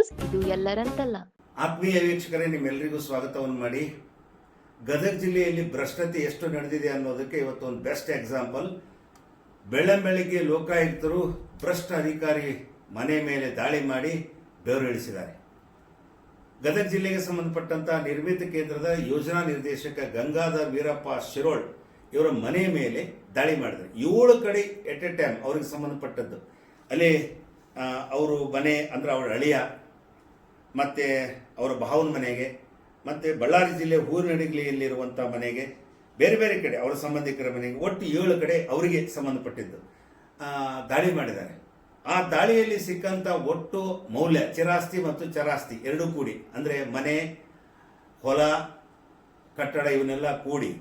News ಇದು ಎಲ್ಲರಂತಲ್ಲ. ಆತ್ಮೀಯ ವೀಕ್ಷಕರೇ ನಿಮ್ಮೆಲ್ಲರಿಗೂ ಸ್ವಾಗತವನ್ನು ಮಾಡಿ. ಗದಗ ಜಿಲ್ಲೆಯಲ್ಲಿ ಭ್ರಷ್ಟತೆ ಎಷ್ಟು ನಡೆದಿದೆ ಅನ್ನೋದಕ್ಕೆ ಇವತ್ತು ಒಂದು ಬೆಸ್ಟ್ ಎಕ್ಸಾಂಪಲ್ ಬೆಳ್ಳಂಬೆಳಿಗ್ಗೆ ಲೋಕಾಯುಕ್ತರು ಭ್ರಷ್ಟ ಅಧಿಕಾರಿ ಮನೆ ಮೇಲೆ ದಾಳಿ ಮಾಡಿ ಬೆವರಿಳಿಸಿದ್ದಾರೆ ಗದಗ ಜಿಲ್ಲೆಗೆ ಸಂಬಂಧಪಟ್ಟಂತ ನಿರ್ಮಿತ ಕೇಂದ್ರದ ಯೋಜನಾ ನಿರ್ದೇಶಕ ಗಂಗಾಧರ್ ವೀರಪ್ಪ ಶಿರೋಳ್ ಇವರ ಮನೆ ಮೇಲೆ ದಾಳಿ ಮಾಡಿದ್ರು. ಏಳು ಕಡೆ ಎಟ್ ಎ ಟೈಮ್ ಅವ್ರಿಗೆ ಸಂಬಂಧಪಟ್ಟದ್ದು. ಅಲ್ಲಿ ಅವರು ಮನೆ ಅಂದ್ರೆ ಅವರ ಅಳಿಯ ಮತ್ತು ಅವರ ಭಾವನ ಮನೆಗೆ, ಮತ್ತು ಬಳ್ಳಾರಿ ಜಿಲ್ಲೆ ಹೂರಿನಡಿಗ್ಲಿಯಲ್ಲಿರುವಂಥ ಮನೆಗೆ, ಬೇರೆ ಬೇರೆ ಕಡೆ ಅವರ ಸಂಬಂಧಿಕರ ಮನೆಗೆ, ಒಟ್ಟು ಏಳು ಕಡೆ ಅವರಿಗೆ ಸಂಬಂಧಪಟ್ಟಿದ್ದು. ದಾಳಿ ಮಾಡಿದ್ದಾರೆ. ಆ ದಾಳಿಯಲ್ಲಿ ಸಿಕ್ಕಂಥ ಒಟ್ಟು ಮೌಲ್ಯ, ಚಿರಾಸ್ತಿ ಮತ್ತು ಚರಾಸ್ತಿ ಎರಡೂ ಕೂಡಿ, ಅಂದರೆ ಮನೆ, ಹೊಲ, ಕಟ್ಟಡ ಇವನ್ನೆಲ್ಲ ಕೂಡಿ,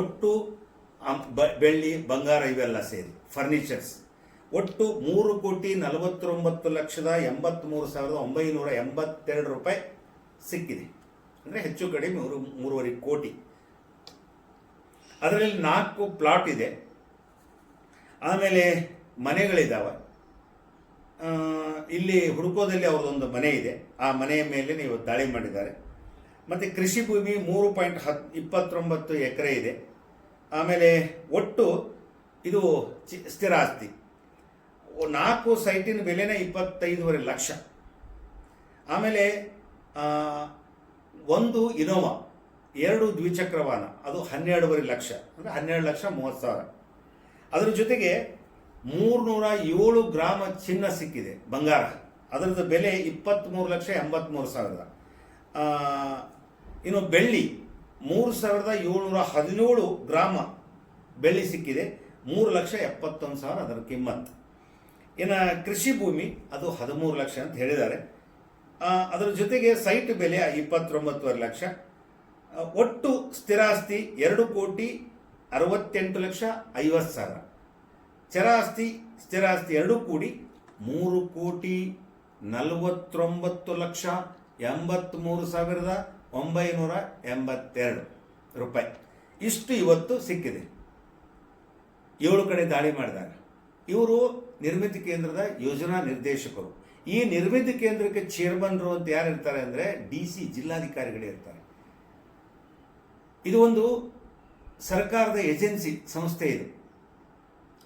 ಒಟ್ಟು ಬೆಳ್ಳಿ, ಬಂಗಾರ ಇವೆಲ್ಲ ಸೇರಿ ಫರ್ನಿಚರ್ಸ್ ಒಟ್ಟು ಮೂರು ಕೋಟಿ ನಲವತ್ತೊಂಬತ್ತು ಲಕ್ಷದ ಎಂಬತ್ತ್ಮೂರು ಸಾವಿರದ ಒಂಬೈನೂರ ಎಂಬತ್ತೆರಡು ರೂಪಾಯಿ ಸಿಕ್ಕಿದೆ. ಅಂದರೆ ಹೆಚ್ಚು ಕಡಿಮೆ ಮೂರು, ಮೂರುವರೆ ಕೋಟಿ. ಅದರಲ್ಲಿ ನಾಲ್ಕು ಪ್ಲಾಟ್ ಇದೆ. ಆಮೇಲೆ ಮನೆಗಳಿದ್ದಾವೆ ಇಲ್ಲಿ ಹುಡುಕೋದಲ್ಲಿ ಅವ್ರದ್ದೊಂದು ಮನೆ ಇದೆ. ಆ ಮನೆಯ ಮೇಲೆ ನೀವು ದಾಳಿ ಮಾಡಿದ್ದಾರೆ. ಮತ್ತು ಕೃಷಿ ಭೂಮಿ ಮೂರು ಪಾಯಿಂಟ್ ಹತ್, ಇಪ್ಪತ್ತೊಂಬತ್ತು ಎಕರೆ ಇದೆ. ಆಮೇಲೆ ಒಟ್ಟು ಇದು ಚಿ, ಸ್ಥಿರ ಆಸ್ತಿ. ನಾಲ್ಕು ಸೈಟಿನ ಬೆಲೆನೇ ಇಪ್ಪತ್ತೈದೂವರೆ ಲಕ್ಷ. ಆಮೇಲೆ ಒಂದು ಇನೋವಾ, ಎರಡು ದ್ವಿಚಕ್ರ ವಾಹನ, ಅದು ಹನ್ನೆರಡೂವರೆ ಲಕ್ಷ, ಅಂದರೆ ಹನ್ನೆರಡು ಲಕ್ಷ ಮೂವತ್ತು ಸಾವಿರ. ಅದರ ಜೊತೆಗೆ ಮೂರ್ನೂರ ಏಳು ಗ್ರಾಮ ಚಿನ್ನ ಸಿಕ್ಕಿದೆ, ಬಂಗಾರ. ಅದರದ್ದು ಬೆಲೆ ಇಪ್ಪತ್ತ್ಮೂರು ಲಕ್ಷ ಎಂಬತ್ತ್ಮೂರು ಸಾವಿರದ. ಇನ್ನು ಬೆಳ್ಳಿ, ಮೂರು ಸಾವಿರದ ಏಳ್ನೂರ ಹದಿನೇಳು ಗ್ರಾಮ ಬೆಳ್ಳಿ ಸಿಕ್ಕಿದೆ, ಮೂರು ಲಕ್ಷ ಎಪ್ಪತ್ತೊಂದು ಸಾವಿರ ಅದರ ಕಿಮ್ಮತ್ತು. ಇನ್ನು ಕೃಷಿ ಭೂಮಿ, ಅದು ಹದಿಮೂರು ಲಕ್ಷ ಅಂತ ಹೇಳಿದ್ದಾರೆ. ಅದರ ಜೊತೆಗೆ ಸೈಟ್ ಬೆಲೆ ಇಪ್ಪತ್ತೊಂಬತ್ತುವರೆ ಲಕ್ಷ. ಒಟ್ಟು ಸ್ಥಿರಾಸ್ತಿ ಎರಡು ಕೋಟಿ ಅರವತ್ತೆಂಟು ಲಕ್ಷ ಐವತ್ತು ಸಾವಿರ. ಚರಾಸ್ತಿ ಸ್ಥಿರಾಸ್ತಿ ಎರಡು ಕೂಡಿ ಮೂರು ಕೋಟಿ ನಲವತ್ತೊಂಬತ್ತು ಲಕ್ಷ ಎಂಬತ್ತ್ಮೂರು ಸಾವಿರದ ಒಂಬೈನೂರ ಎಂಬತ್ತೆರಡು ರೂಪಾಯಿ. ಇಷ್ಟು ಇವತ್ತು ಸಿಕ್ಕಿದೆ. ಏಳು ಕಡೆ ದಾಳಿ ಮಾಡಿದಾಗ. ಇವರು ನಿರ್ಮಿತಿ ಕೇಂದ್ರದ ಯೋಜನಾ ನಿರ್ದೇಶಕರು. ಈ ನಿರ್ಮಿತಿ ಕೇಂದ್ರಕ್ಕೆ ಚೇರ್ಮನ್ರು ಅಂತ ಯಾರು ಇರ್ತಾರೆ ಅಂದರೆ ಡಿ ಸಿ ಜಿಲ್ಲಾಧಿಕಾರಿಗಳೇ ಇರ್ತಾರೆ. ಇದು ಒಂದು ಸರ್ಕಾರದ ಏಜೆನ್ಸಿ ಸಂಸ್ಥೆ ಇದು.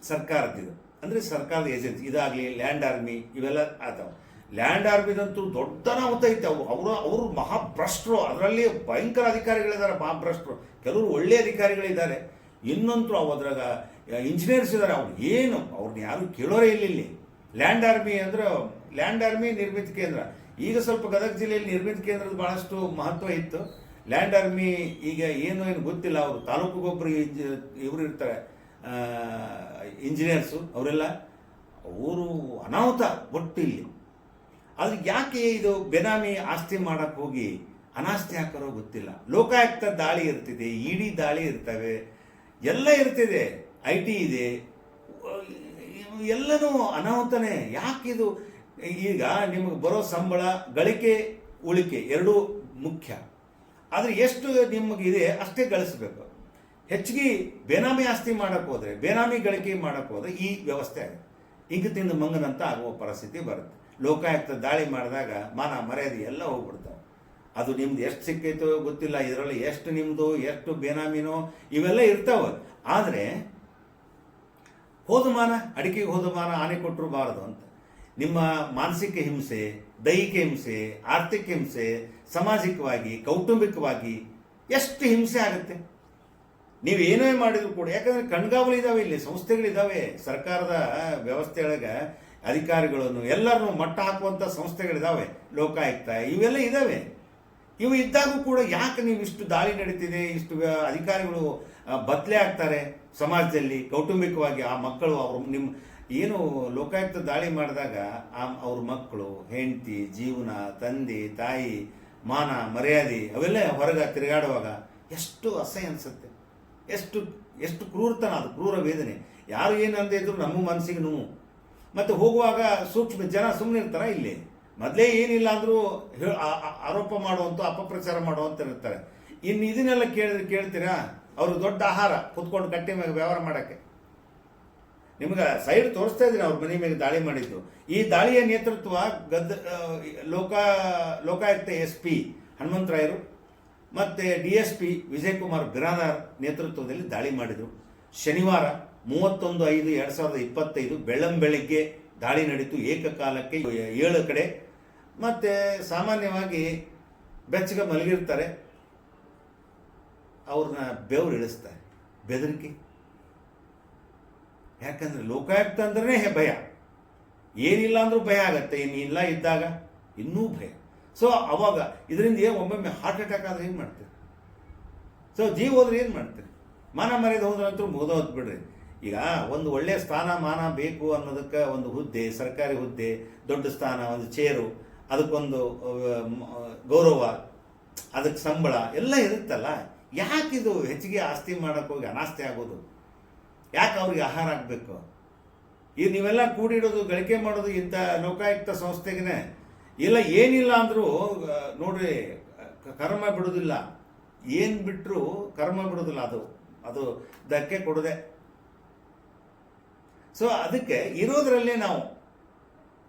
ಸರ್ಕಾರದ್ದು ಅಂದರೆ ಸರ್ಕಾರದ ಏಜೆನ್ಸಿ. ಇದಾಗಲಿ ಲ್ಯಾಂಡ್ ಆರ್ಮಿ ಇವೆಲ್ಲ ಆದವು. ಲ್ಯಾಂಡ್ ಆರ್ಮಿದಂತೂ ದೊಡ್ಡ ಅನಾಹುತ ಐತೆ. ಅವರು ಅವರು ಅವರು ಮಹಾಭ್ರಷ್ಟರು. ಅದರಲ್ಲಿ ಭಯಂಕರ ಅಧಿಕಾರಿಗಳಿದ್ದಾರೆ ಮಹಾಭ್ರಷ್ಟರು. ಕೆಲವರು ಒಳ್ಳೆಯ ಅಧಿಕಾರಿಗಳಿದ್ದಾರೆ. ಇನ್ನೊಂದು ಅವು ಅದ್ರಾಗ ಇಂಜಿನಿಯರ್ಸ್ ಇದ್ದಾರೆ ಅವ್ರು ಏನು ಅವ್ರನ್ನ ಯಾರು ಕೇಳೋರೇ ಇಲ್ಲ ಲ್ಯಾಂಡ್ ಆರ್ಮಿ ಅಂದ್ರೆ ಲ್ಯಾಂಡ್ ಆರ್ಮಿ ನಿರ್ಮಿತ ಕೇಂದ್ರ. ಈಗ ಸ್ವಲ್ಪ ಗದಗ ಜಿಲ್ಲೆಯಲ್ಲಿ ನಿರ್ಮಿತ ಕೇಂದ್ರದ ಬಹಳಷ್ಟು ಮಹತ್ವ ಇತ್ತು. ಲ್ಯಾಂಡ್ ಆರ್ಮಿ ಈಗ ಏನು ಏನು ಗೊತ್ತಿಲ್ಲ. ಅವರು ತಾಲೂಕಿಗೊಬ್ಬರು ಇವರು ಇರ್ತಾರೆ. ಇಂಜಿನಿಯರ್ಸು ಅವರೆಲ್ಲ. ಅವರು ಅನಾಹುತ ಒಟ್ಟು ಇಲ್ಲಿ. ಅದು ಯಾಕೆ ಇದು ಬೆನಾಮಿ ಆಸ್ತಿ ಮಾಡಕ್ಕೆ ಹೋಗಿ ಅನಾಸ್ತಿ ಹಾಕೋರೋ ಗೊತ್ತಿಲ್ಲ. ಲೋಕಾಯುಕ್ತ ದಾಳಿ ಇರ್ತಿದೆ, ಇಡಿ ದಾಳಿ ಇರ್ತವೆ. ಎಲ್ಲ ಇರ್ತಿದೆ. ಐ ಟಿ ಇದೆ. ಎಲ್ಲನೂ ಅನಾಹುತನೇ. ಯಾಕಿದು? ಈಗ ನಿಮಗೆ ಬರೋ ಸಂಬಳ, ಗಳಿಕೆ, ಉಳಿಕೆ ಎರಡೂ ಮುಖ್ಯ. ಆದರೆ ಎಷ್ಟು ನಿಮಗಿದೆ ಅಷ್ಟೇ ಗಳಿಸ್ಬೇಕು. ಹೆಚ್ಚಿಗೆ ಬೇನಾಮಿ ಆಸ್ತಿ ಮಾಡಕ್ಕೆ ಹೋದರೆ, ಬೇನಾಮಿ ಗಳಿಕೆ ಮಾಡಕ್ಕೆ ಹೋದರೆ ಈ ವ್ಯವಸ್ಥೆ ಆಗುತ್ತೆ ಇಂಕ ತಿಂದು ಮಂಗನಂತ ಆಗುವ ಪರಿಸ್ಥಿತಿ ಬರುತ್ತೆ. ಲೋಕಾಯುಕ್ತ ದಾಳಿ ಮಾಡಿದಾಗ ಮಾನ ಮರ್ಯಾದೆ ಎಲ್ಲ ಹೋಗ್ಬಿಡ್ತಾವೆ ಅದು ನಿಮ್ದು ಎಷ್ಟು ಸಿಕ್ಕೈತೋ ಗೊತ್ತಿಲ್ಲ, ಇದರಲ್ಲಿ ಎಷ್ಟು ನಿಮ್ಮದು ಎಷ್ಟು ಬೇನಾಮಿನೋ, ಇವೆಲ್ಲ ಇರ್ತಾವೆ. ಆದರೆ, ಹೋದಮಾನ, ಅಡಿಕೆಗೆ ಹೋದಮಾನ ಆನೆ ಕೊಟ್ಟರು ಬಾರದು ಅಂತ. ನಿಮ್ಮ ಮಾನಸಿಕ ಹಿಂಸೆ, ದೈಹಿಕ ಹಿಂಸೆ, ಆರ್ಥಿಕ ಹಿಂಸೆ, ಸಾಮಾಜಿಕವಾಗಿ, ಕೌಟುಂಬಿಕವಾಗಿ ಎಷ್ಟು ಹಿಂಸೆ ಆಗುತ್ತೆ? ನೀವು ಏನೇ ಮಾಡಿದ್ರು ಕೂಡ, ಯಾಕಂದ್ರೆ ಕಣ್ಗಾವಲು ಇದಾವೆ ಇಲ್ಲಿ ಸಂಸ್ಥೆಗಳಿದ್ದಾವೆ ಸರ್ಕಾರದ ವ್ಯವಸ್ಥೆಯೊಳಗೆ ಅಧಿಕಾರಿಗಳನ್ನು ಎಲ್ಲರನ್ನು ಮಟ್ಟ ಹಾಕುವಂಥ ಸಂಸ್ಥೆಗಳಿದಾವೆ, ಲೋಕಾಯುಕ್ತ, ಇವೆಲ್ಲ ಇದಾವೆ. ಇವು ಇದ್ದಾಗೂ ಕೂಡ ಯಾಕೆ ನೀವು ಇಷ್ಟು ದಾಳಿ ನಡೀತಿದೆ, ಇಷ್ಟು ಅಧಿಕಾರಿಗಳು ಬದಲೆ ಆಗ್ತಾರೆ ಸಮಾಜದಲ್ಲಿ? ಕೌಟುಂಬಿಕವಾಗಿ ಆ ಮಕ್ಕಳು, ಅವರು ನಿಮ್ಮ ಏನು ಲೋಕಾಯುಕ್ತ ದಾಳಿ ಮಾಡಿದಾಗ ಆ, ಅವ್ರ ಮಕ್ಕಳು, ಹೆಂಡತಿ, ಜೀವನ, ತಂದೆ, ತಾಯಿ, ಮಾನ, ಮರ್ಯಾದೆ ಅವೆಲ್ಲ ಹೊರಗೆ ತಿರುಗಾಡುವಾಗ ಎಷ್ಟು ಅಸಹ್ಯ ಅನಿಸುತ್ತೆ. ಎಷ್ಟು ಎಷ್ಟು ಕ್ರೂರತನ, ಅದು ಕ್ರೂರ ವೇದನೆ. ಯಾರು ಏನು ಅಂದೇ ಇದ್ರು ನಮ್ಮ ಮನಸ್ಸಿಗೆ ನೋವು. ಮತ್ತು ಹೋಗುವಾಗ ಸೂಕ್ಷ್ಮ ಜನ ಸುಮ್ಮನೆ ಇರ್ತಾರ ಇಲ್ಲಿ? ಮೊದಲೇ ಏನಿಲ್ಲ ಅಂದರೂ ಆರೋಪ ಮಾಡುವಂಥ ಅಪಪ್ರಚಾರ ಮಾಡುವಂತ ಇರ್ತಾರೆ ಇನ್ನು ಇದನ್ನೆಲ್ಲ ಕೇಳಿದ್ರೆ ಕೇಳ್ತೀರಾ? ಅವರು ದೊಡ್ಡ ಆಹಾರ, ಕುತ್ಕೊಂಡು ಗಟ್ಟಿ ಮೇಲೆ ವ್ಯವಹಾರ ಮಾಡೋಕ್ಕೆ. ನಿಮ್ಗೆ ಸೈಡ್ ತೋರಿಸ್ತಾ ಇದ್ದೀನಿ, ಅವ್ರ ಮನೆ ಮೇಲೆ ದಾಳಿ ಮಾಡಿದ್ದು. ಈ ದಾಳಿಯ ನೇತೃತ್ವ ಗದ್ದ ಲೋಕ ಲೋಕಾಯುಕ್ತ ಎಸ್ ಪಿ ಹನುಮಂತರಾಯರು ಮತ್ತು D S P Vijayakumar Biradar ನೇತೃತ್ವದಲ್ಲಿ ದಾಳಿ ಮಾಡಿದರು. ಶನಿವಾರ ಮೂವತ್ತೊಂದು ಐದು ಎರಡು ಸಾವಿರದ ಇಪ್ಪತ್ತೈದು ಬೆಳ್ಳಂ ಬೆಳಿಗ್ಗೆ ದಾಳಿ ನಡೀತು. ಏಕಕಾಲಕ್ಕೆ ಏಳು ಕಡೆ ಮತ್ತು ಸಾಮಾನ್ಯವಾಗಿ ಬೆಚ್ಚಗೆ ಮಲಗಿರ್ತಾರೆ. ಅವ್ರನ್ನ ಬೆವರು ಇಳಿಸ್ತಾರೆ. ಬೆದರಿಕೆ. ಯಾಕಂದ್ರೆ ಲೋಕಾಯುಕ್ತ ಅಂದ್ರೆ ಭಯ. ಏನಿಲ್ಲ ಅಂದರೂ ಭಯ ಆಗತ್ತೆ. ಇನ್ನಿಲ್ಲ ಇದ್ದಾಗ ಇನ್ನೂ ಭಯ. ಸೊ ಅವಾಗ ಇದರಿಂದ ಏನು ಒಮ್ಮೊಮ್ಮೆ ಹಾರ್ಟ್ ಅಟ್ಯಾಕ್ ಆದ್ರೆ ಏನು ಮಾಡ್ತೀರಿ? ಸೊ ಜೀವ ಹೋದ್ರೆ ಏನು ಮಾಡ್ತೀರಿ? ಮಾನ ಮರ್ಯಾದೆ ಹೋದ್ರಂತೂ ಮುಗಿದೋದ್ ಬಿಡ್ರಿ. ಈಗ ಒಂದು ಒಳ್ಳೆಯ ಸ್ಥಾನ ಮಾನ ಬೇಕು ಅನ್ನೋದಕ್ಕೆ ಒಂದು ಹುದ್ದೆ, ಸರ್ಕಾರಿ ಹುದ್ದೆ, ದೊಡ್ಡ ಸ್ಥಾನ, ಒಂದು ಚೇರು. ಅದಕ್ಕೊಂದು ಗೌರವ, ಅದಕ್ಕೆ ಸಂಬಳ, ಎಲ್ಲ ಇರುತ್ತಲ್ಲ. ಯಾಕಿದು ಹೆಚ್ಚಿಗೆ ಆಸ್ತಿ ಮಾಡೋಕೆ ಹೋಗಿ ಅನಾಸ್ತಿ ಆಗೋದು? ಯಾಕೆ ಅವ್ರಿಗೆ ಆಹಾರ ಆಗಬೇಕು? ಈ ನೀವೆಲ್ಲ ಕೂಡಿಡೋದು, ಗಳಿಕೆ ಮಾಡೋದು ಇಂಥ ಲೋಕಾಯುಕ್ತ ಸಂಸ್ಥೆಗೆ ಇಲ್ಲ, ಏನಿಲ್ಲ ಅಂದರೂ ನೋಡ್ರಿ ಕರ್ಮ ಬಿಡೋದಿಲ್ಲ. ಏನು ಬಿಟ್ಟರು ಕರ್ಮ ಬಿಡೋದಿಲ್ಲ ಅದು. ಅದು ಧಕ್ಕೆ ಕೊಡದೆ. ಸೊ ಅದಕ್ಕೆ ಇರೋದರಲ್ಲೇ ನಾವು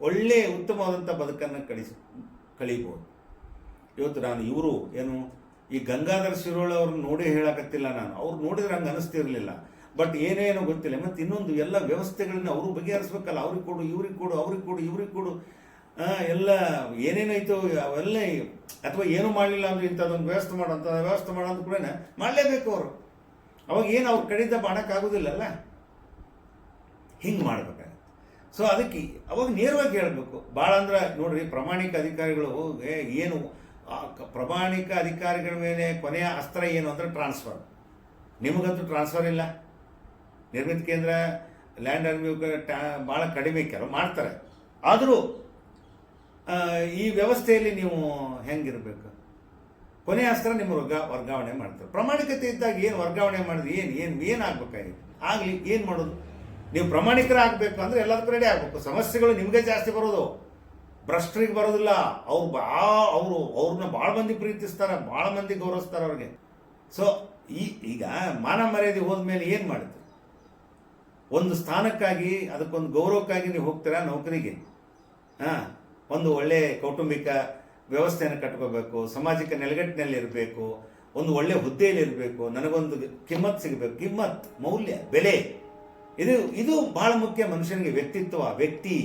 ಒಳ್ಳೆ ಉತ್ತಮವಾದಂಥ ಬದುಕನ್ನು ಕಳಿಸಿ, ಕಳೀಬೋದು. ಇವತ್ತು ನಾನು ಇವರು ಏನು, ಈ ಗಂಗಾಧರ ಶಿರೋಳ ಅವ್ರನ್ನ ನೋಡಿ ಹೇಳಕತ್ತಿಲ್ಲ ನಾನು. ಅವ್ರು ನೋಡಿದ್ರೆ ಹಂಗೆ ಅನಿಸ್ತಿರ್ಲಿಲ್ಲ. ಬಟ್ ಏನೇನೋ ಗೊತ್ತಿಲ್ಲ. ಮತ್ತು ಇನ್ನೊಂದು ಎಲ್ಲ ವ್ಯವಸ್ಥೆಗಳನ್ನ ಅವರು ಬಗೆಹರಿಸ್ಬೇಕಲ್ಲ. ಅವ್ರಿಗೆ ಕೊಡು, ಇವ್ರಿಗೆ ಕೊಡು, ಅವ್ರಿಗೆ ಕೊಡು, ಇವ್ರಿಗೆ ಕೊಡು. ಎಲ್ಲ ಏನೇನೈತೋ ಅವೆಲ್ಲ ಅಥವಾ ಏನು ಮಾಡಲಿಲ್ಲ ಅಂದ್ರೆ ಇಂಥದ್ದೊಂದು ವ್ಯವಸ್ಥೆ ಮಾಡೋ ಅಂತ ವ್ಯವಸ್ಥೆ ಮಾಡೋ ಕೂಡ ಮಾಡಲೇಬೇಕು ಅವರು. ಅವಾಗ ಏನು ಅವ್ರ ಕಡೆಯಿಂದ ಮಾಡೋಕ್ಕಾಗೋದಿಲ್ಲಲ್ಲ ಹಿಂಗೆ ಮಾಡ್ಬೇಕಾಗತ್ತೆ. ಸೊ ಅದಕ್ಕೆ ಅವಾಗ ನೇರವಾಗಿ ಹೇಳಬೇಕು. ಭಾಳ ಅಂದ್ರೆ ನೋಡ್ರಿ, ಪ್ರಾಮಾಣಿಕ ಅಧಿಕಾರಿಗಳು ಏನು ಪ್ರಾಮಾಣಿಕ ಅಧಿಕಾರಿಗಳ ಮೇಲೆ ಕೊನೆಯ ಅಸ್ತ್ರ ಏನು ಅಂದ್ರೆ ಟ್ರಾನ್ಸ್ಫರ್ ನಿಮಗಂತೂ ಟ್ರಾನ್ಸ್ಫರ್ ಇಲ್ಲ. ನಿರ್ಮಿತ ಕೇಂದ್ರ ಲ್ಯಾಂಡ್ ಅರ್ಮ್ಯೂ ಭಾಳ ಕಡಿಮೆ ಕೆಲವು ಮಾಡ್ತಾರೆ. ಆದರೂ ಈ ವ್ಯವಸ್ಥೆಯಲ್ಲಿ ನೀವು ಹೆಂಗಿರಬೇಕು? ಕೊನೆಯ ಅಸ್ತ್ರ ನಿಮ್ಮ ವರ್ಗ, ವರ್ಗಾವಣೆ ಮಾಡ್ತಾರೆ. ಪ್ರಾಮಾಣಿಕತೆ ಇದ್ದಾಗ ಏನು ವರ್ಗಾವಣೆ ಮಾಡಿದ್ರೆ ಏನು ಏನು ಏನಾಗಬೇಕಾಗಿತ್ತು ಆಗಲಿ, ಏನು ಮಾಡೋದು? ನೀವು ಪ್ರಾಮಾಣಿಕರ ಆಗಬೇಕು ಅಂದರೆ ಎಲ್ಲದಕ್ಕೂ ರೆಡಿ ಆಗಬೇಕು. ಸಮಸ್ಯೆಗಳು ನಿಮಗೆ ಜಾಸ್ತಿ ಬರೋದು. ಭ್ರಷ್ಟರಿಗೆ ಬರೋದಿಲ್ಲ. ಅವ್ರು ಬಾ, ಅವರು, ಅವ್ರನ್ನ ಭಾಳ ಮಂದಿ ಪ್ರೀತಿಸ್ತಾರೆ ಭಾಳ ಮಂದಿ ಗೌರವಿಸ್ತಾರೆ ಅವ್ರಿಗೆ. ಸೊ ಈ, ಈಗ ಮಾನ ಮರ್ಯಾದೆ ಹೋದ್ಮೇಲೆ ಏನು ಮಾಡುತ್ತೆ? ಒಂದು ಸ್ಥಾನಕ್ಕಾಗಿ, ಅದಕ್ಕೊಂದು ಗೌರವಕ್ಕಾಗಿ ನೀವು ಹೋಗ್ತೀರಾ ನೌಕರಿಗೆ? ಹಾಂ, ಒಂದು ಒಳ್ಳೆ ಕೌಟುಂಬಿಕ ವ್ಯವಸ್ಥೆಯನ್ನು ಕಟ್ಕೋಬೇಕು, ಸಾಮಾಜಿಕ ನೆಲೆಗಟ್ಟಿನಲ್ಲಿ ಇರಬೇಕು, ಒಂದು ಒಳ್ಳೆ ಹುದ್ದೆಯಲ್ಲಿ ಇರಬೇಕು, ನನಗೊಂದು ಕಿಮ್ಮತ್ ಸಿಗಬೇಕು. ಕಿಮ್ಮತ್, ಮೌಲ್ಯ, ಬೆಲೆ. ಇದು ಇದು ಬಹಳ ಮುಖ್ಯ ಮನುಷ್ಯನಿಗೆ ವ್ಯಕ್ತಿತ್ವ, ವ್ಯಕ್ತಿ,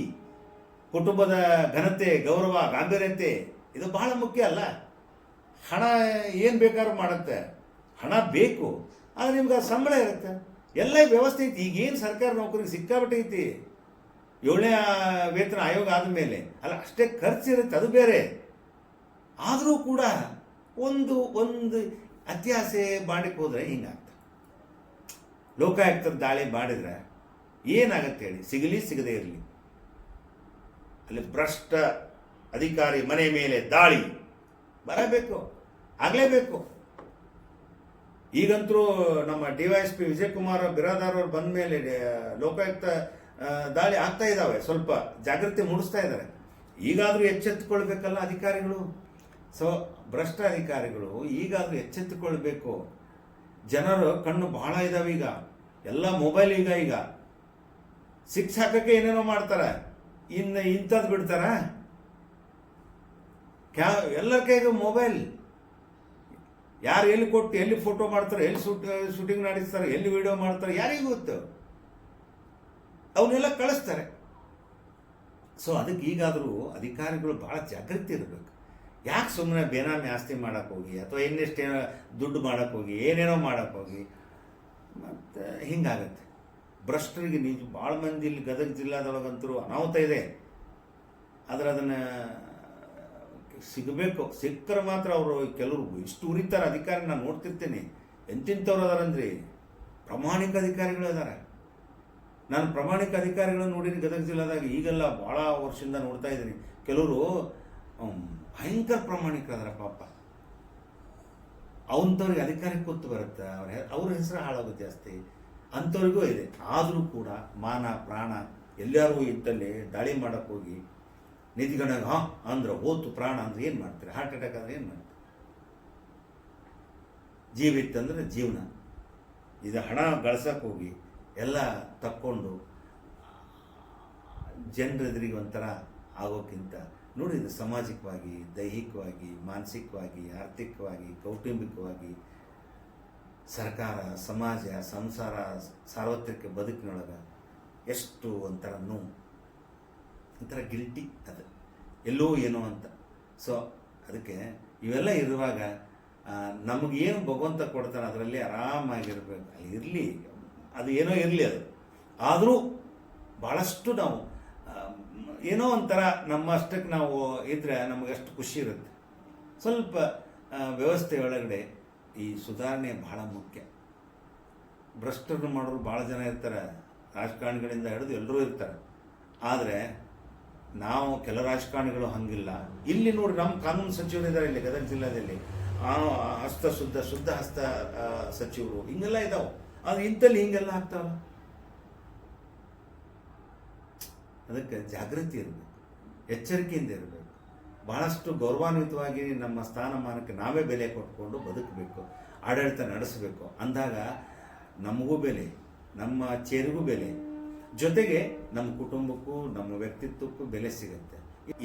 ಕುಟುಂಬದ ಘನತೆ, ಗೌರವ, ಗಾಂಭೀರ್ಯತೆ, ಇದು ಬಹಳ ಮುಖ್ಯ ಅಲ್ಲ. ಹಣ ಏನು ಬೇಕಾದ್ರೂ ಮಾಡುತ್ತೆ. ಹಣ ಬೇಕು, ಆದರೆ ನಿಮ್ಗೆ ಆ ಸಂಬಳ ಇರುತ್ತೆ. ಎಲ್ಲ ವ್ಯವಸ್ಥೆ ಐತಿ. ಈಗೇನು ಸರ್ಕಾರಿ ನೌಕರಿಗೆ ಸಿಕ್ಕಾಬಿಟ್ಟೈತಿ ಏಳನೇ ವೇತನ ಆಯೋಗ ಆದಮೇಲೆ ಅಲ್ಲ, ಅಷ್ಟೇ ಖರ್ಚು ಇರುತ್ತೆ, ಅದು ಬೇರೆ. ಆದರೂ ಕೂಡ ಒಂದು ಒಂದು ಅತ್ಯಾಸೆ ಮಾಡಕ್ಕೆ ಹೋದರೆ ಹಿಂಗಾಗ್ತದೆ. ಲೋಕಾಯುಕ್ತರ ದಾಳಿ ಮಾಡಿದ್ರೆ ಏನಾಗತ್ತೆ ಹೇಳಿ? ಸಿಗಲಿ, ಸಿಗದೇ ಇರಲಿ. ಅಲ್ಲಿ ಭ್ರಷ್ಟ ಅಧಿಕಾರಿ ಮನೆ ಮೇಲೆ ದಾಳಿ. ಬರಬೇಕು, ಆಗಲೇಬೇಕು. ಈಗಂತರೂ ನಮ್ಮ D Y S P Vijayakumar Biradar ಅವರು ಬಂದ ಮೇಲೆ ಲೋಕಾಯುಕ್ತ ದಾಳಿ ಆಗ್ತಾ ಇದ್ದಾವೆ ಸ್ವಲ್ಪ ಜಾಗೃತಿ ಮೂಡಿಸ್ತಾ ಇದ್ದಾರೆ ಈಗಾದರೂ ಎಚ್ಚೆತ್ತುಕೊಳ್ಬೇಕಲ್ಲ ಅಧಿಕಾರಿಗಳು? ಸೊ, ಭ್ರಷ್ಟ ಅಧಿಕಾರಿಗಳು, ಈಗಾದರೂ ಎಚ್ಚೆತ್ತುಕೊಳ್ಬೇಕು. ಜನರು ಕಣ್ಣು ಬಹಳ ಇದಾವೆ ಈಗ. ಎಲ್ಲ ಮೊಬೈಲ್ ಈಗ ಈಗ. ಸಿಕ್ಸ್ ಹಾಕಕ್ಕೆ ಏನೇನೋ ಮಾಡ್ತಾರೆ. ಇನ್ನು ಇಂಥದ್ದು ಬಿಡ್ತಾರ? ಕ್ಯಾ ಎಲ್ಲರ ಕೈಗೆ ಮೊಬೈಲ್ ಯಾರು ಎಲ್ಲಿ ಕೊಟ್ಟು, ಎಲ್ಲಿ ಫೋಟೋ ಮಾಡ್ತಾರೆ, ಎಲ್ಲಿ ಶೂಟ್ ಶೂಟಿಂಗ್ ನಡೆಸ್ತಾರೆ, ಎಲ್ಲಿ ವಿಡಿಯೋ ಮಾಡ್ತಾರೆ, ಯಾರಿಗೂ ಗೊತ್ತು. ಅವನ್ನೆಲ್ಲ ಕಳಿಸ್ತಾರೆ. ಸೊ ಅದಕ್ಕೆ ಈಗಾದರೂ ಅಧಿಕಾರಿಗಳು ಭಾಳ ಜಾಗೃತಿ ಇರಬೇಕು. ಯಾಕೆ ಸುಮ್ಮನೆ ಬೇನಾಮಿ ಆಸ್ತಿ ಮಾಡಕ್ಕೆ ಹೋಗಿ? ಅಥವಾ ಇನ್ನೆಷ್ಟೇನೋ ದುಡ್ಡು ಮಾಡೋಕ್ಕೆ ಹೋಗಿ? ಏನೇನೋ ಮಾಡಕ್ಕೆ ಹೋಗಿ? ಮತ್ತು ಹಿಂಗಾಗತ್ತೆ. ಭ್ರಷ್ಟರಿಗೆ ನಿಜ ಭಾಳ ಮಂದಿ ಇಲ್ಲಿ ಗದಗ ಜಿಲ್ಲಾದೊಳಗಂತರೂ ಅನಾಹುತ ಇದೆ. ಆದರೆ ಅದನ್ನು ಸಿಗಬೇಕು. ಸಿಕ್ಕರೆ ಮಾತ್ರ ಅವರು ಕೆಲವರು ಇಷ್ಟು ಉರಿತಾರೆ ಅಧಿಕಾರಿ ನಾನು ನೋಡ್ತಿರ್ತೀನಿ. ಎಂತಿಂಥವ್ರು ಅದಾರಂದ್ರಿ? ಪ್ರಾಮಾಣಿಕ ಅಧಿಕಾರಿಗಳು ಇದ್ದಾರೆ ನಾನು ಪ್ರಾಮಾಣಿಕ ಅಧಿಕಾರಿಗಳನ್ನು ನೋಡಿ ಗದಗ ಜಿಲ್ಲಾದಾಗ. ಈಗೆಲ್ಲ ಭಾಳ ವರ್ಷದಿಂದ ನೋಡ್ತಾ ಇದ್ದೀನಿ. ಕೆಲವರು ಭಯಂಕರ ಪ್ರಾಮಾಣಿಕರದಾರ ಪಾಪ. ಅವಂಥವ್ರಿಗೆ ಅಧಿಕಾರಕ್ಕೆ ಗೊತ್ತು ಬರುತ್ತೆ, ಅವ್ರ ಅವ್ರ ಹೆಸರು ಹಾಳಾಗೋದು ಜಾಸ್ತಿ. ಅಂಥವ್ರಿಗೂ ಇದೆ. ಆದರೂ ಕೂಡ ಮಾನ, ಪ್ರಾಣ ಎಲ್ಲರಿಗೂ ಇದ್ದಲ್ಲಿ ದಾಳಿ ಮಾಡಕ್ಕೆ ಹೋಗಿ ನಿಧಿಗಣಗ, ಹಾಂ, ಅಂದ್ರೆ, ಹೋತು, ಪ್ರಾಣ ಅಂದ್ರೆ, ಏನು ಮಾಡ್ತಾರೆ? ಹಾರ್ಟ್ ಅಟ್ಯಾಕ್ ಅಂದ್ರೆ ಏನು ಮಾಡ್ತಾರೆ? ಜೀವ ಇತ್ತಂದ್ರೆ ಜೀವನ. ಇದು ಹಣ ಗಳಿಸಕ್ಕೆ ಹೋಗಿ ಎಲ್ಲ ತಕ್ಕೊಂಡು ಜನರೆದುರಿಗೆ ಒಂಥರ ಆಗೋಕ್ಕಿಂತ ನೋಡಿ, ಇದು ಸಾಮಾಜಿಕವಾಗಿ, ದೈಹಿಕವಾಗಿ, ಮಾನಸಿಕವಾಗಿ, ಆರ್ಥಿಕವಾಗಿ, ಕೌಟುಂಬಿಕವಾಗಿ ಸರ್ಕಾರ, ಸಮಾಜ, ಸಂಸಾರ, ಸಾರ್ವತ್ರಿಕ ಬದುಕಿನೊಳಗೆ ಎಷ್ಟು ಒಂಥರ ನೋವು, ಒಂಥರ ಗಿಲ್ಟಿ ಅದು. ಎಲ್ಲೋ ಏನೋ ಅಂತ. ಸೊ ಅದಕ್ಕೆ ಇವೆಲ್ಲ ಇರುವಾಗ ನಮಗೇನು ಭಗವಂತ ಕೊಡ್ತಾನೆ ಅದರಲ್ಲಿ ಆರಾಮಾಗಿರ್ಬೇಕು. ಇರಲಿ, ಅದು ಏನೋ ಇರಲಿ ಅದು. ಆದರೂ ಭಾಳಷ್ಟು ನಾವು ಏನೋ ಒಂಥರ ನಮ್ಮಷ್ಟಕ್ಕೆ ನಾವು ಇದ್ರೆ ಅಷ್ಟು ಖುಷಿ ಇರುತ್ತೆ. ಸ್ವಲ್ಪ ವ್ಯವಸ್ಥೆ ಒಳಗಡೆ ಈ ಸುಧಾರಣೆ ಬಹಳ ಮುಖ್ಯ. ಭ್ರಷ್ಟರನ್ನು ಮಾಡೋರು ಭಾಳ ಜನ ಇರ್ತಾರೆ. ರಾಜಕಾರಣಿಗಳಿಂದ ಹಿಡಿದು ಎಲ್ಲರೂ ಇರ್ತಾರೆ. ಆದರೆ, ನಾವು ಕೆಲ ರಾಜಕಾರಣಿಗಳು ಹಂಗಿಲ್ಲ. ಇಲ್ಲಿ ನೋಡಿ ನಮ್ಮ ಕಾನೂನು ಸಚಿವರು ಇದ್ದಾರೆ ಇಲ್ಲಿ ಗದಗ ಜಿಲ್ಲೆಯಲ್ಲಿ ಆ ಹಸ್ತ ಶುದ್ಧ ಶುದ್ಧ ಹಸ್ತ ಸಚಿವರು ಹಿಂಗೆಲ್ಲ ಇದ್ದಾವೆ ಆದರೆ ಇಂಥಲ್ಲಿ ಹಿಂಗೆಲ್ಲ ಆಗ್ತಾವಲ್ಲ? ಅದಕ್ಕೆ ಜಾಗೃತಿ ಇರಬೇಕು, ಎಚ್ಚರಿಕೆಯಿಂದ ಇರಬೇಕು. ಬಹಳಷ್ಟು ಗೌರವಾನ್ವಿತವಾಗಿ ನಮ್ಮ ಸ್ಥಾನಮಾನಕ್ಕೆ ನಾವೇ ಬೆಲೆ ಕೊಟ್ಕೊಂಡು ಬದುಕಬೇಕು, ಆಡಳಿತ ನಡೆಸಬೇಕು. ಅಂದಾಗ ನಮಗೂ ಬೆಲೆ, ನಮ್ಮ ಚೇರಿಗೂ ಬೆಲೆ. ಜೊತೆಗೆ ನಮ್ಮ ಕುಟುಂಬಕ್ಕೂ, ನಮ್ಮ ವ್ಯಕ್ತಿತ್ವಕ್ಕೂ ಬೆಲೆ ಸಿಗುತ್ತೆ.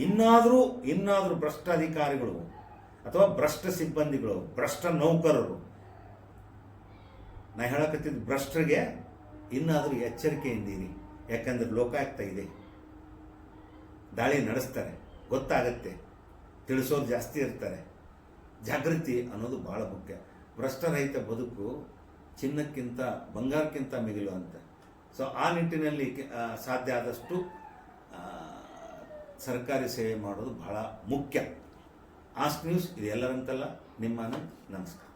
ಇನ್ನಾದರೂ ಇನ್ನಾದರೂ ಭ್ರಷ್ಟ ಅಧಿಕಾರಿಗಳು ಅಥವಾ ಭ್ರಷ್ಟ ಸಿಬ್ಬಂದಿಗಳು, ಭ್ರಷ್ಟ ನೌಕರರು, ನಾ ಹೇಳಕತ್ತಿದ್ದು ಭ್ರಷ್ಟರಿಗೆ ಇನ್ನಾದರೂ ಎಚ್ಚರಿಕೆಯಿಂದಿರಿ ಯಾಕಂದ್ರೆ ಲೋಕಾಯುಕ್ತ ಇದೆ. ದಾಳಿ ನಡೆಸ್ತಾರೆ. ಗೊತ್ತಾಗತ್ತೆ. ತಿಳಿಸೋರು ಜಾಸ್ತಿ ಇರ್ತಾರೆ. ಜಾಗೃತಿ ಅನ್ನೋದು ಭಾಳ ಮುಖ್ಯ. ಭ್ರಷ್ಟರಹಿತ ಬದುಕು ಚಿನ್ನಕ್ಕಿಂತ, ಬಂಗಾರಕ್ಕಿಂತ ಮಿಗಿಲು ಅಂತ ಸೊ ಆ ನಿಟ್ಟಿನಲ್ಲಿ ಸಾಧ್ಯ ಆದಷ್ಟು ಸರ್ಕಾರಿ ಸೇವೆ ಮಾಡೋದು ಬಹಳ ಮುಖ್ಯ. ಆಸ್ಟ್ ನ್ಯೂಸ್ ಇದೆಲ್ಲರಂತಲ್ಲ ನಿಮ್ಮ ನಮಸ್ಕಾರ.